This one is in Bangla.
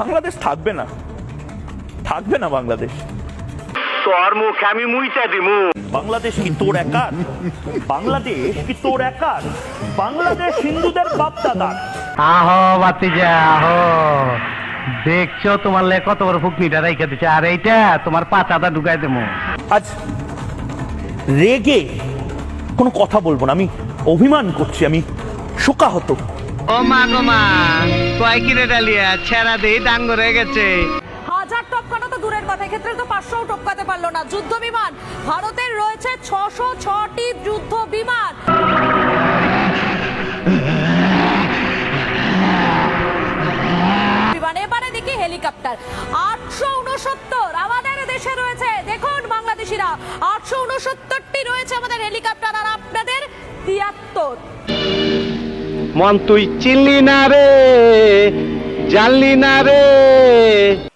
বাংলাদেশ থাকবে না। থাকবে না বাংলাদেশ। তোর মুখে আমি মুইটা দিমু। বাংলাদেশ কি তোর একার? বাংলাদেশ কি তোর একার? বাংলাদেশ হিন্দুদের বাপ দাদার আহো বাতিজা আহো। দেখছ তোমার লে কত বড় ফুকনিটা রাইখা দিছে। আর এইটা তোমার পাতাটা ঢুকাই দেবো। আজ রেগে কোনো কথা বলব না। আমি অভিমান করছি আমি শোকাহত। ও মা গো মা, কয় কিরে ডালিয়া, ছেড়া দেই ডাঙ্গ রয়ে গেছে। হাজার টপকানো তো দূরের কথা, এক্ষেত্রে তো পাঁচশোও টপকাতে পারল না। যুদ্ধ বিমান, ভারতের রয়েছে ছশো ছটি যুদ্ধ বিমান। এবারে দেখি হেলিকপ্টার। আটশো উনসত্তর আমাদের দেশে রয়েছে, দেখুন বাংলাদেশিরা, আটশো উনসত্তরটি রয়েছে আমাদের হেলিকপ্টার, আর আপনাদের তিয়াত্তর। মন তুই চিনলি না রে জানলি না রে।